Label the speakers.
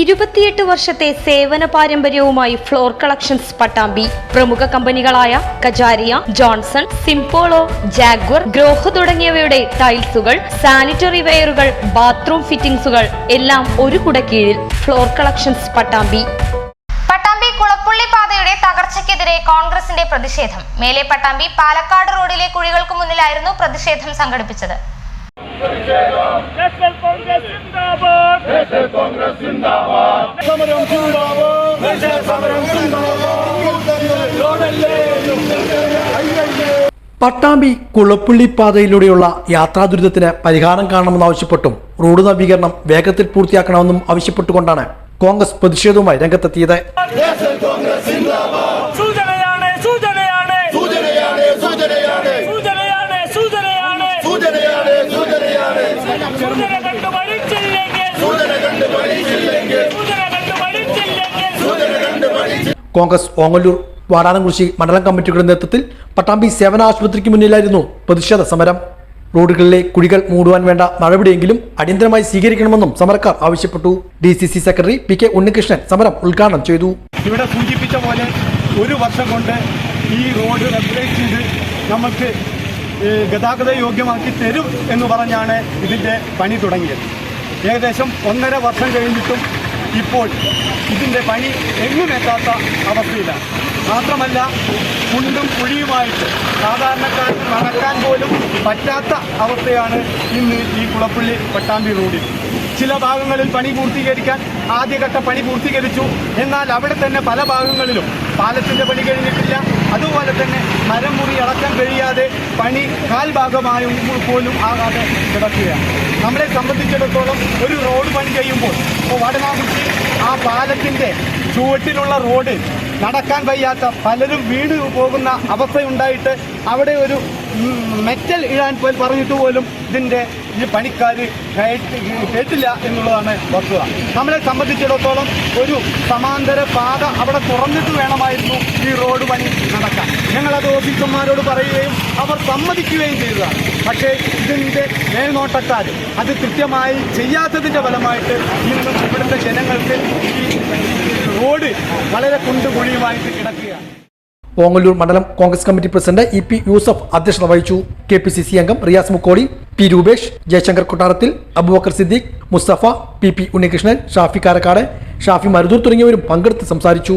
Speaker 1: ഇരുപത്തിയെട്ട് വർഷത്തെ സേവന പാരമ്പര്യവുമായി ഫ്ലോർ കളക്ഷൻസ് പട്ടാമ്പി. പ്രമുഖ കമ്പനികളായ Kajaria Johnson Simpolo Jaguar Grohe തുടങ്ങിയവയുടെ ടൈൽസുകൾ സാനിറ്ററി വെയറുകൾ ബാത്റൂം ഫിറ്റിംഗ്സുകൾ എല്ലാം ഒരു കുടക്കീഴിൽ ഫ്ലോർ കളക്ഷൻസ് പട്ടാമ്പി.
Speaker 2: പട്ടാമ്പി കുളപ്പുള്ളി പാതയുടെ തകർച്ചയ്ക്കെതിരെ കോൺഗ്രസിന്റെ പ്രതിഷേധം. മേലെ പട്ടാമ്പി പാലക്കാട് റോഡിലെ കുഴികൾക്ക് മുന്നിലായിരുന്നു പ്രതിഷേധം സംഘടിപ്പിച്ചത്.
Speaker 3: കോൺഗ്രസ് സമരം
Speaker 4: പട്ടാമ്പി കുളപ്പുള്ളി പാതയിലൂടെയുള്ള യാത്രാ ദുരിതത്തിന് പരിഹാരം കാണണമെന്നാവശ്യപ്പെട്ടും റോഡ് നവീകരണം വേഗത്തിൽ പൂർത്തിയാക്കണമെന്നും ആവശ്യപ്പെട്ടുകൊണ്ടാണ് കോൺഗ്രസ് പ്രതിഷേധവുമായി രംഗത്തെത്തിയത്. കോൺഗ്രസ് ഓങ്ങല്ലൂർ വാടാനംകുറിശി മണ്ഡലം കമ്മിറ്റിയുടെ നേതൃത്വത്തിൽ പട്ടാമ്പി സേവന ആശുപത്രിക്ക് മുന്നിലായിരുന്നു പ്രതിഷേധ സമരം. റോഡുകളിലെ കുഴികൾ മൂടുവാൻ വേണ്ട നടപടിയെങ്കിലും അടിയന്തരമായി സ്വീകരിക്കണമെന്നും സമരക്കാർ ആവശ്യപ്പെട്ടു. D C C secretary P K Unnikrishnan സമരം ഉദ്ഘാടനം ചെയ്തു.
Speaker 5: ഇവിടെ സൂചിപ്പിച്ച പോലെ ഒരു വർഷം കൊണ്ട് ഈ റോഡ് റെഗുലേറ്റ് ചെയ്ത് നമുക്ക് ഗതാഗത യോഗ്യമാക്കി തരും എന്ന് പറഞ്ഞാണ് ഇതിന്റെ പണി തുടങ്ങിയത്. ഏകദേശം ഒന്നര വർഷം കഴിഞ്ഞിട്ടും ഇപ്പോൾ ഇതിന്റെ പണി എങ്ങും എത്താത്ത അവസ്ഥയിലാണ്. മാത്രമല്ല കുണ്ടും കുഴിയുമായിട്ട് സാധാരണക്കാർക്ക് നടക്കാൻ പോലും പറ്റാത്ത അവസ്ഥയാണ് ഇന്ന് ഈ കുളപ്പള്ളി പട്ടാമ്പി റോഡിൽ. ചില ഭാഗങ്ങളിൽ പണി പൂർത്തീകരിക്കാൻ ആദ്യഘട്ട പണി പൂർത്തീകരിച്ചു. എന്നാൽ അവിടെ തന്നെ പല ഭാഗങ്ങളിലും പാലത്തിന്റെ പണി കഴിഞ്ഞിട്ടില്ല. കഴിയാതെ പണി കാൽ ഭാഗമായും പോലും ആകാതെ കിടക്കുകയാണ്. നമ്മളെ സംബന്ധിച്ചിടത്തോളം ഒരു റോഡ് പണി ചെയ്യുമ്പോൾ ഇപ്പോൾ വടനാകുട്ടി ആ പാലത്തിന്റെ ചുവട്ടിലുള്ള റോഡ് നടക്കാൻ വയ്യാത്ത പലരും വീട് പോകുന്ന അവസ്ഥയുണ്ടായിട്ട് അവിടെ ഒരു മെറ്റൽ ഇടാൻ പറഞ്ഞിട്ട് പോലും ഇതിന്റെ ഈ പണിക്കാർ കേട്ടില്ല എന്നുള്ളതാണ് വസ്തുത. നമ്മളെ സംബന്ധിച്ചിടത്തോളം ഒരു സമാന്തര പാത അവിടെ തുറന്നിട്ട് വേണമായിരുന്നു ഈ റോഡ് പണി നടക്കാൻ. ഞങ്ങളത് ഓഫീസർമാരോട് പറയുകയും അവർ സമ്മതിക്കുകയും ചെയ്തതാണ്. പക്ഷേ ഇതിന്റെ മേൽനോട്ടക്കാർ അത് കൃത്യമായി ചെയ്യാത്തതിന്റെ ഫലമായിട്ട് ഇന്നും ഇവിടുത്തെ ജനങ്ങൾക്ക് ഈ റോഡ് വളരെ കുണ്ടുകുഴിയുമായിട്ട് കിടക്കുകയാണ്.
Speaker 4: ഓങ്ങല്ലൂർ മണ്ഡലം Congress committee president E P Yusuf അധ്യക്ഷത വഹിച്ചു. കെ പി സി സി അംഗം റിയാസ് മുക്കോളി പി രൂപേഷ് ജയശങ്കർ കൊട്ടാരത്തിൽ അബുബക്കർ സിദ്ദീഖ് മുസ്തഫ പി പി ഉണ്ണികൃഷ്ണൻ ഷാഫി കാരക്കാട് ഷാഫി മരുതൂർ തുടങ്ങിയവരും പങ്കെടുത്ത് സംസാരിച്ചു.